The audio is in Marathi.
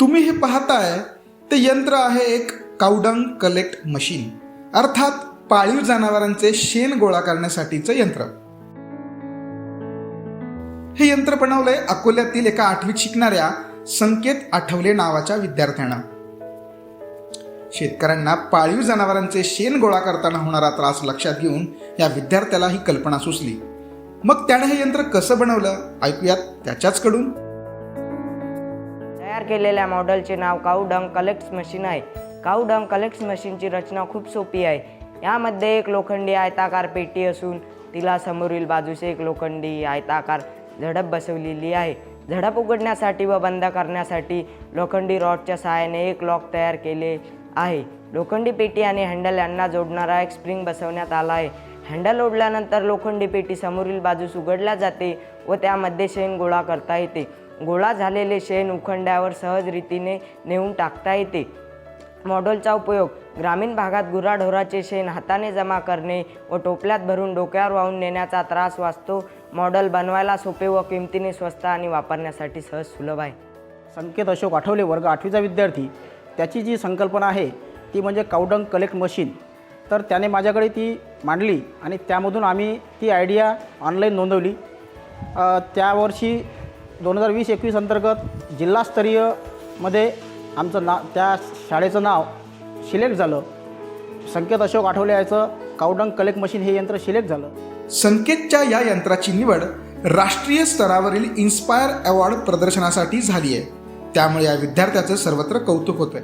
तुम्ही हे पाहताय ते यंत्र आहे एक काउडंग कलेक्ट मशीन. अर्थात पाळीव जनावरांचे शेण गोळा करण्यासाठीचं यंत्र. हे यंत्र बनवलंय अकोल्यातील एका आठवीत शिकणाऱ्या संकेत आठवले नावाच्या विद्यार्थ्यानं. शेतकऱ्यांना पाळीव जनावरांचे शेण गोळा करताना होणारा त्रास लक्षात घेऊन या विद्यार्थ्याला ही कल्पना सुचली. मग त्याने हे यंत्र कसं बनवलं? ऐकूयात त्याच्याचकडून. तयार केलेल्या मॉडेलचे नाव काऊ डंग कलेक्ट्स मशीन आहे. काऊ डंग कलेक्ट्स मशीनची रचना खूप सोपी आहे. यामध्ये एक लोखंडी आयताकार पेटी असून तिला समोरील बाजूस एक लोखंडी आयताकार झडप बसवलेली आहे. झडप उघडण्यासाठी व बंद करण्यासाठी लोखंडी रॉडच्या सहाय्याने एक लॉक तयार केले आहे. लोखंडी पेटी आणि हँडल यांना जोडणारा एक स्प्रिंग बसवण्यात आला आहे. हँडल ओढल्यानंतर लोखंडी पेटी समोरील बाजूस उघडल्या जाते व त्यामध्ये शेण गोळा करता येते. गोळा झालेले शेण उखंड्यावर सहज रीतीने नेऊन टाकता येते. मॉडेलचा उपयोग. ग्रामीण भागात गुराढोराचे शेण हाताने जमा करणे व टोपल्यात भरून डोक्यावर वाहून नेण्याचा त्रास वाचतो. मॉडेल बनवायला सोपे व किमतीने स्वस्त आणि वापरण्यासाठी सहज सुलभ आहे. संकेत अशोक आठवले वर्ग आठवीचा विद्यार्थी. त्याची जी संकल्पना आहे ती म्हणजे काउडंग कलेक्ट मशीन. तर त्याने माझ्याकडे ती मांडली आणि त्यामधून आम्ही ती आयडिया ऑनलाईन नोंदवली. त्यावर्षी दोन हजार वीस एकवीस अंतर्गत जिल्हास्तरीयमध्ये आमचं ना त्या शाळेचं नाव सिलेक्ट झालं. संकेत अशोक आठवले याचं काउडंग कलेक्ट मशीन हे यंत्र सिलेक्ट झालं. संकेतच्या या यंत्राची निवड राष्ट्रीय स्तरावरील इन्स्पायर अवॉर्ड प्रदर्शनासाठी झाली आहे. त्यामुळे या विद्यार्थ्याचं सर्वत्र कौतुक होतंय.